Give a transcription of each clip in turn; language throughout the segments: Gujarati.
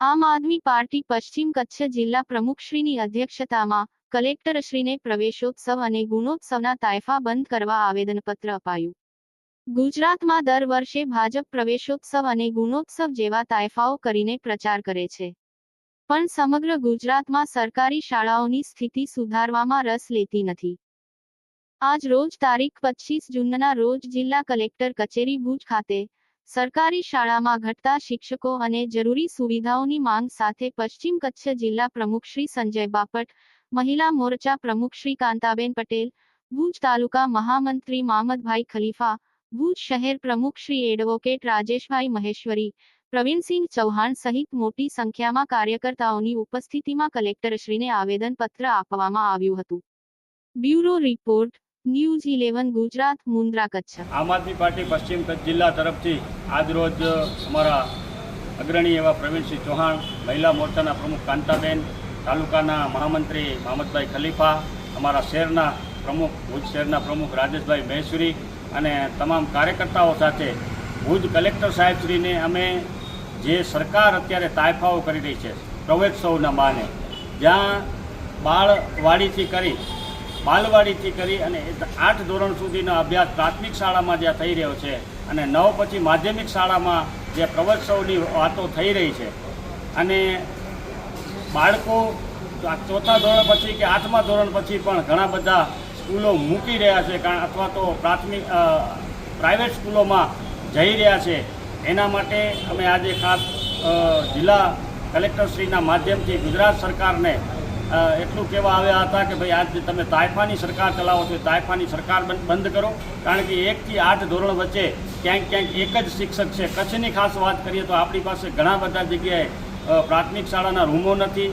આમ આદમી પાર્ટી પશ્ચિમ કચ્છ જિલ્લા પ્રમુખશ્રીની અધ્યક્ષતામાં કલેક્ટરશ્રીને પ્રવેશોત્સવ અને ગુણોત્સવના તાયફા બંધ કરવા આવેદનપત્ર અપાયું. ગુજરાતમાં દર વર્ષે ભાજપ પ્રવેશોત્સવ અને ગુણોત્સવ જેવા તાયફાઓ કરીને પ્રચાર કરે છે. પણ સમગ્ર ગુજરાતમાં સરકારી શાળાઓની સ્થિતિ સુધારવામાં રસ લેતી નથી. આજ રોજ તારીખ પચીસ જૂનના રોજ જિલ્લા કલેક્ટર કચેરી ભુજ ખાતે સરકારી શાળામાં ઘટતા શિક્ષકો અને જરૂરી સુવિધાઓની માંગ સાથે પશ્ચિમ કચ્છ જિલ્લા પ્રમુખ શ્રી સંજય બાપટ, મહિલા મોરચા પ્રમુખ શ્રી કાંતાબેન પટેલ, ભુજ તાલુકા મહામંત્રી મામદભાઈ ખલીફા, ભુજ શહેર પ્રમુખ શ્રી એડવોકેટ રાજેશભાઈ મહેશ્વરી પ્રવીણસિંહ ચૌહાણ સહિત મોટી સંખ્યામાં કાર્યકર્તાઓની ઉપસ્થિતિમાં કલેક્ટરશ્રીને આવેદનપત્ર આપવામાં આવ્યું હતું. Bureau report, news eleven, Gujarat, Mundra Kutch. Aam Aadmi party પશ્ચિમ કચ્છ જિલ્લા તરફથી આજરોજ અમારા અગ્રણી એવા પ્રવીણસિંહ ચૌહાણ, મહિલા મોરચાના પ્રમુખ કાંતાબેન, તાલુકાના મહામંત્રી મહમદભાઈ ખલીફા, અમારા શહેરના પ્રમુખ, ભુજ શહેરના પ્રમુખ રાજેશભાઈ મહેશ્વરી અને તમામ કાર્યકર્તાઓ સાથે ભુજ કલેક્ટર સાહેબશ્રીને અમે જે સરકાર અત્યારે તાયફાઓ કરી રહી છે પ્રવેત્સવના માને, જ્યાં બાળવાડીથી કરી, બાલવાડીથી કરી અને આઠ ધોરણ સુધીનો અભ્યાસ પ્રાથમિક શાળામાં જ્યાં થઈ રહ્યો છે અને નવ પછી માધ્યમિક શાળામાં જે પ્રવત્સવની વાતો થઈ રહી છે. અને બાળકો ચોથા ધોરણ પછી કે આઠમા ધોરણ પછી પણ ઘણા બધા સ્કૂલો મૂકી રહ્યા છે, કારણ અથવા તો પ્રાથમિક પ્રાઇવેટ સ્કૂલોમાં જઈ રહ્યા છે. એના માટે અમે આજે ખાસ જિલ્લા કલેક્ટરશ્રીના માધ્યમથી ગુજરાત સરકારને એટલું કહેવા આવ્યા હતા કે ભાઈ આજે તમે તાયફાની સરકાર ચલાવો છો, એ તાઇફાની સરકાર બંધ કરો. કારણ કે એકથી આઠ ધોરણ વચ્ચે ક્યાંક ક્યાંક એક જ શિક્ષક છે. કચ્છની ખાસ વાત કરીએ તો આપણી પાસે ઘણા બધા જગ્યાએ પ્રાથમિક શાળાના રૂમો નથી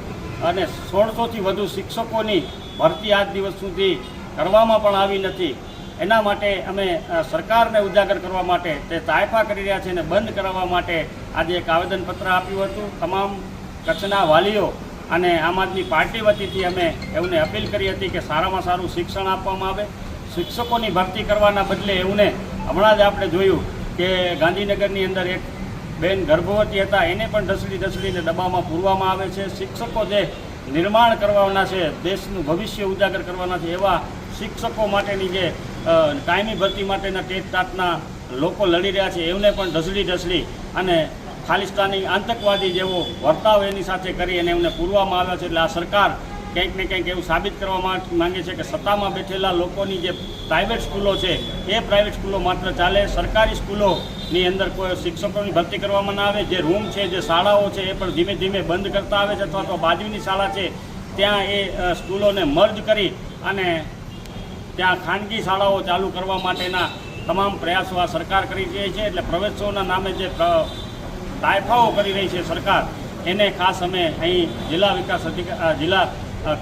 અને સોળસોથી વધુ શિક્ષકોની ભરતી આજ દિવસ સુધી કરવામાં પણ આવી નથી. એના માટે અમે સરકારને ઉજાગર કરવા માટે તે તાયફા કરી રહ્યા છે અને બંધ કરાવવા માટે આજે એક આવેદનપત્ર આપ્યું હતું. તમામ કચ્છના વાલીઓ અને આમ આદમી પાર્ટી વતીથી અમે એમને અપીલ કરી હતી કે સારામાં સારું શિક્ષણ આપવામાં આવે. શિક્ષકોની ભરતી કરવાના બદલે એમને હમણાં જ આપણે જોયું કે ગાંધીનગરની અંદર એક બેન ગર્ભવતી હતા, એને પણ ઢસડી ઢસડીને ડબ્બામાં પૂરવામાં આવે છે. શિક્ષકો જે નિર્માણ કરવાના છે, દેશનું ભવિષ્ય ઉજાગર કરવાના છે, એવા શિક્ષકો માટેની જે કાયમી ભરતી માટેના ટેટ ટાટના લોકો લડી રહ્યા છે. એમને પણ ઢસડી ઢસડી અને ખાલિસ્તાની આતંકવાદી જેવો વર્તાવ એની સાથે કરી અને એમને પૂરવામાં આવ્યા છે. એટલે આ સરકાર કંઈક ને કંઈક એવું સાબિત કરવા માંગે છે કે સત્તામાં બેઠેલા લોકોની જે પ્રાઇવેટ સ્કૂલો છે, એ પ્રાઇવેટ સ્કૂલો માત્ર ચાલે. સરકારી સ્કૂલોની અંદર કોઈ શિક્ષકોની ભરતી કરવામાં ના આવે. જે રૂમ છે, જે શાળાઓ છે, એ પણ ધીમે ધીમે બંધ કરતા આવે છે અથવા તો બાજુની શાળા છે, ત્યાં એ સ્કૂલોને મર્જ કરી અને ત્યાં ખાનગી શાળાઓ ચાલુ કરવા માટેના તમામ પ્રયાસો આ સરકાર કરી રહી છે, એટલે પ્રવેશોના નામે જે તાયફાઓ કરી રહી છે સરકાર, એને ખાસ અમે અહીં જિલ્લા વિકાસ અધિકાર જિલ્લા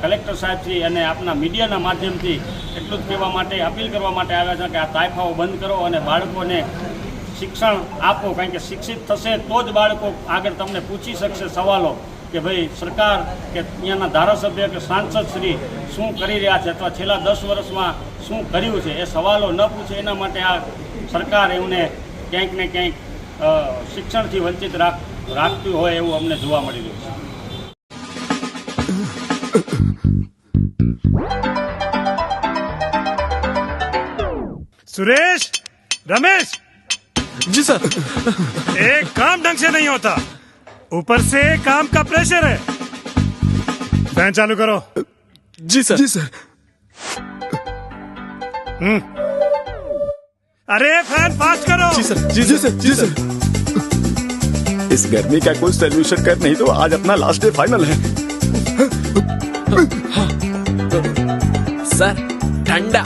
કલેક્ટર સાહેબથી અને આપના મીડિયાના માધ્યમથી એટલું જ કહેવા માટે અપીલ કરવા માટે આવ્યા છે કે આ તાયફાઓ બંધ કરો અને બાળકોને શિક્ષણ આપો, કારણ કે શિક્ષિત થશે તો જ બાળકો આગળ તમને પૂછી શકશે સવાલો. કે ભાઈ સરકાર કે અહીંયાના ધારાસભ્ય કે સાંસદ શ્રી શું કરી રહ્યા છે અથવા છેલ્લા દસ વર્ષમાં શું કર્યું છે એ સવાલો ન પૂછે એના માટે આ સરકાર એમને ક્યાંક ને ક્યાંક શિક્ષણથી વંચિત રાખ રાખતું હોય એવું અમને જોવા મળી રહ્યું છે. સુરેશ રમેશ! જી સર. એક કામ ઢંગ સે નહીં હોતા. ऊपर से काम का प्रेशर है। फ़ैन चालू करो। जी सर। जी सर। अरे फ़ैन फास्ट करो। जी सर जी जी सर जी सर। इस गर्मी का कोई सोल्यूशन कर नहीं तो आज अपना लास्ट डे फाइनल है। सर ठंडा।